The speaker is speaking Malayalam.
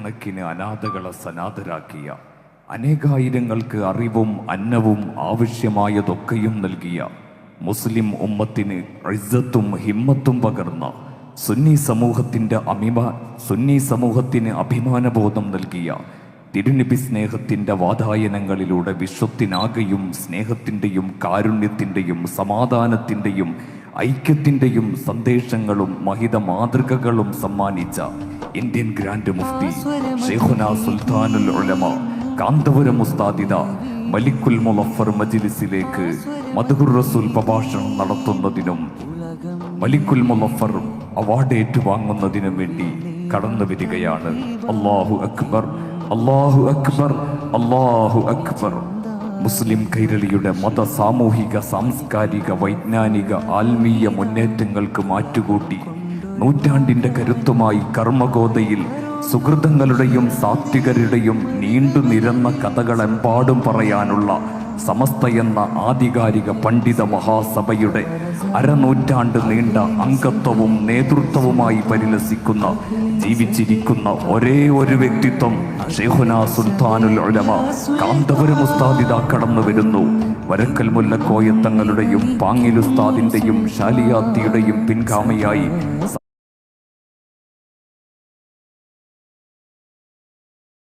ആയിരക്കണക്കിന് അനാഥകളെ സനാഥരാക്കിയ അനേകായിരങ്ങൾക്ക് അറിവും അന്നവും ആവശ്യമായതൊക്കെയും നൽകിയ മുസ്ലിം ഉമ്മത്തിന് ഇസ്സത്തും ഹിമ്മത്തും പകർന്ന സുന്നി സമൂഹത്തിന്റെ അഭിമാ സുന്നി സമൂഹത്തിന് അഭിമാനബോധം നൽകിയ തിരുനബി സ്നേഹത്തിന്റെ വാതായനങ്ങളിലൂടെ വിശ്വത്തിനാകെയും സ്നേഹത്തിന്റെയും കാരുണ്യത്തിന്റെയും സമാധാനത്തിന്റെയും ഐക്യത്തിന്റെയും സന്ദേശങ്ങളും മഹിത മാതൃകകളും സമ്മാനിച്ച ഇന്ത്യൻ ഗ്രാൻഡ് മുഫ്തി ഷെയ്ഖുന സുൽത്താനുൽ ഉലമ കാന്തപുരം മുസ്താദിദ മലിക്കുൽ മുലഫർ മജിലിസിലേക്ക് മധുർ റസൂൽ പ്രഭാഷണം നടത്തുന്നതിനും മലിക്കുൽ മുലഫർ അവാർഡ് ഏറ്റുവാങ്ങുന്നതിനും വേണ്ടി കടന്നു വരികയാണ്. അള്ളാഹു അക്ബർ അള്ളാഹു അക്ബർ അള്ളാഹു അക്ബർ. മുസ്ലിം കൈരളിയുടെ മത സാമൂഹിക സാംസ്കാരിക വൈജ്ഞാനിക ആത്മീയ മുന്നേറ്റങ്ങൾക്ക് മാറ്റുകൂട്ടി നൂറ്റാണ്ടിന്റെ കരുത്തുമായി കർമ്മഗോതയിൽ സുഹൃതങ്ങളുടെയും സാത്വികരുടെയും നീണ്ടു നിരന്ന കഥകളെമ്പാടും പറയാനുള്ള സമസ്ത എന്ന ആധികാരിക പണ്ഡിത മഹാസഭയുടെ അരനൂറ്റാണ്ട് നീണ്ട അംഗത്വവും നേതൃത്വവുമായി പരിലസിക്കുന്ന ജീവിച്ചിരിക്കുന്ന ഒരേ ഒരു വ്യക്തിത്വം ഷെഹുന സുൽത്താനുൽ ഉലമ കാന്തപുരം ഉസ്താദിത കടന്നു വരുന്നു. വരക്കൽ മുല്ലക്കോയത്തങ്ങളുടെയും പാങ്ങിലുസ്താദിന്റെയും ഷാലിയാത്തിയുടെയും പിൻഗാമിയായി